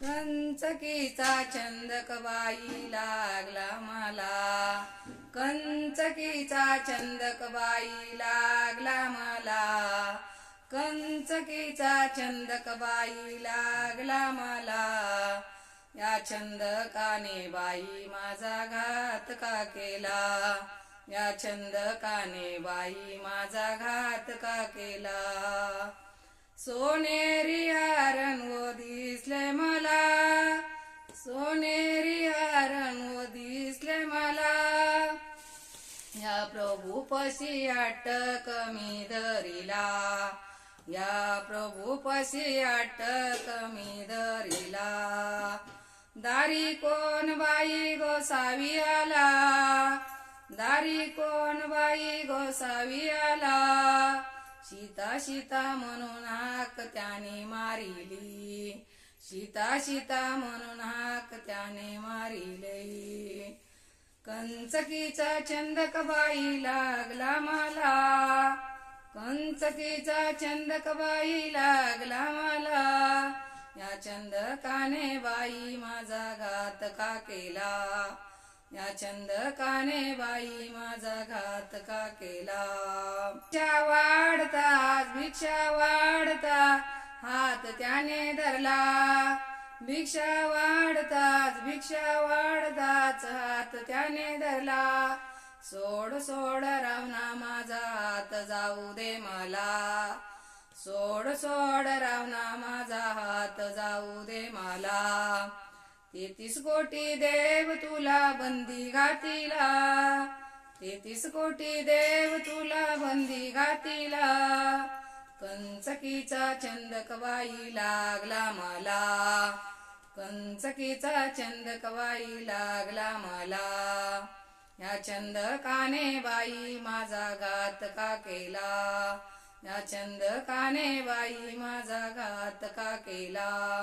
कंचकीचा छंद बाई लागला मला. कंचकीचा छंद बाई लागला मला. कंचकीचा छंद बाई लागला मला. या चंदकाने बाई माझा घात का केला? या चंदकाने बाई माझा घात का केला? सोनेरी हारण व या पशी अटक मी धरिला. या प्रभू पशी अटक मी धरिला. दारी कोण बाई गोसावी आला दारी कोण बाई गोसावी आला सीता सीता म्हणून हाक त्याने मारिली. सीता सीता म्हणून हाक त्याने मारिली. कंचकीचा चंदक बाई लागला मला. कंचकीचा चंदक बाई लागला मला. या चंदकाने बाई माझा घात का केला? या चंदकाने बाई माझा घात का केला? भिक्षा वाढता भिक्षा वाढता हात त्याने धरला. भिक्षा वाढताच भिक्षा वाढताच हात त्याने धरला. सोड सोड रावणा माझा हात जाऊ दे मला. सोड सोड रावणा माझा हात जाऊ दे मला. तेतीस कोटी देव तुला बंदी घातीला. तेतीस कोटी देव तुला बंदी घातीला. कंचकीचा चंदक कवाई लागला मला. कंचकीचा चंदक कवाई लागला मला. या चंदकाने बाई माझा घात का केला? या चंदकाने बाई माझा घात का केला?